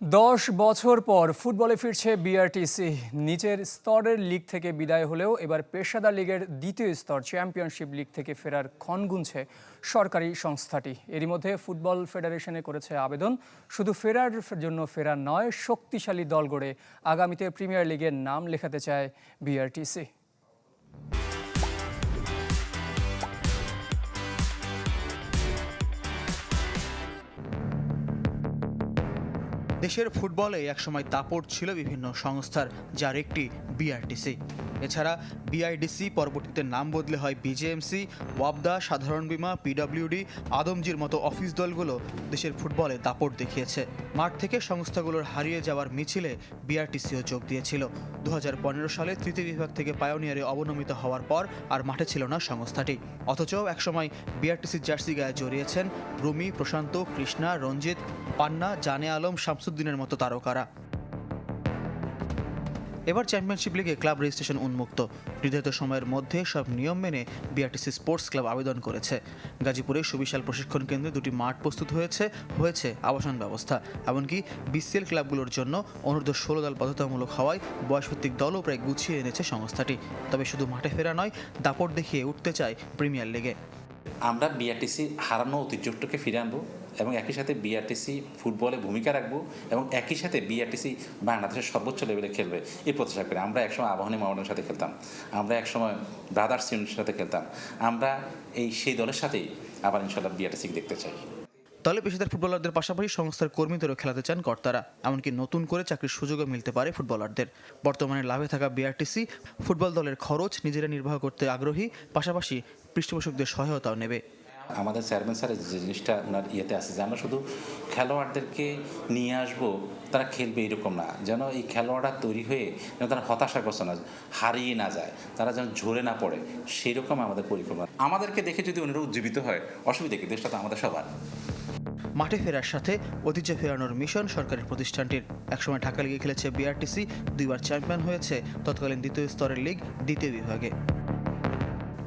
দশ বছর পর ফুটবলে ফিরছে বিআরটিসি। নিচের স্তরের লিগ থেকে বিদায় হলেও এবার পেশাদার লিগের দ্বিতীয় স্তর চ্যাম্পিয়নশিপ লিগ থেকে ফেরার ক্ষণ গুনছে সরকারি সংস্থাটি। এরই মধ্যে ফুটবল ফেডারেশনে করেছে আবেদন। শুধু ফেরার জন্য ফেরা নয়, শক্তিশালী দল গড়ে আগামীতে প্রিমিয়ার লিগের নাম লেখাতে চায় বিআরটিসি। দেশের ফুটবলে একসময় দাপট ছিল বিভিন্ন সংস্থার, যার একটি বিআরটিসি এছাড়া বিআইডিসি পরবর্তীতে নাম বদলে হয় বিজেএমসি ওয়াবদা, সাধারণ বীমা পিডব্লিউডি আদমজির মতো অফিস দলগুলো দেশের ফুটবলে দাপট দেখিয়েছে। মাঠ থেকে সংস্থাগুলোর হারিয়ে যাওয়ার মিছিলে বিআরটিসিও যোগ দিয়েছিল। দু হাজার পনেরো সালে তৃতীয় বিভাগ থেকে পায়োনিয়ারে অবনমিত হওয়ার পর আর মাঠে ছিল না সংস্থাটি। অথচ একসময় বিআরটিসির জার্সি গায়ে জড়িয়েছেন রুমি, প্রশান্ত, কৃষ্ণা, রঞ্জিত, পান্না, জানে আলম শামসুদ্দিনের মতো তারকারা। এবার চ্যাম্পিয়নশিপ লিগে ক্লাব রেজিস্ট্রেশন উন্মুক্ত। নির্ধারিত সময়ের মধ্যে সব নিয়ম মেনে বিআরটিসি স্পোর্টস ক্লাব আবেদন করেছে। গাজীপুরে সুবিশাল প্রশিক্ষণ কেন্দ্রে দুটি মাঠ প্রস্তুত হয়েছে হয়েছে আবাসন ব্যবস্থা। এমনকি বিসিএল ক্লাবগুলোর জন্য অনূর্ধ্ব ষোলো দল বাধ্যতামূলক হওয়ায় বয়সভিত্তিক দলও প্রায় গুছিয়ে এনেছে সংস্থাটি। তবে শুধু মাঠে ফেরা নয়, দাপট দেখিয়ে উঠতে চায় প্রিমিয়ার লিগে। আমরা বিআরটিসি হারানো ঐতিহ্যটাকে ফিরে আনব এবং একই সাথে বিআরটিসি ফুটবলে ভূমিকা রাখব এবং একই সাথে বিআরটিসি বাংলাদেশের সর্বোচ্চ লেভেলে খেলবে এই প্রত্যাশা করি। আমরা একসময় আবাহনী মাওয়ানের সাথে খেলতাম। আমরা একসময় ব্রাদার্স ইউনিটের সাথে খেলতাম। আমরা এই সেই দলের সাথেই আবার ইনশাল্লাহ বিআরটিসি দেখতে চাই। দলে পেশাদার ফুটবলারদের পাশাপাশি সংস্থার কর্মীদেরও খেলাতে চান কর্তারা। এমনকি নতুন করে চাকরির সুযোগও মিলতে পারে ফুটবলারদের। বর্তমানে লাভে থাকা বিআরটিসি ফুটবল দলের খরচ নিজেরা নির্বাহ করতে আগ্রহী। পাশাপাশি পৃষ্ঠপোষকদের সহায়তাও নেবে। আমাদের চেয়ারম্যান স্যারের যে জিনিসটা ওনার ইয়েতে আছে যে আমরা শুধু খেলোয়াড়দেরকে নিয়ে আসব তারা খেলবে এরকম না। যেন এই খেলোয়াড়রা তৈরি হয়ে যেন তারা হতাশাগ্রস্ত না হারিয়ে না যায় তারা যেন ঝরে না পড়ে সেই রকম আমাদের পরিকল্পনা। আমাদেরকে দেখে যদি ওনারা উজ্জীবিত হয় অসুবিধা কি? দেশটা তো আমাদের সবার। মাঠে ফেরার সাথে ঐতিহ্য ফেরানোর মিশন সরকারের প্রতিষ্ঠানটির। একসময় ঢাকা লিগে খেলেছে বিআরটিসি দুইবার চ্যাম্পিয়ন হয়েছে। তৎকালীন দ্বিতীয় স্তরের লিগ দ্বিতীয় বিভাগে।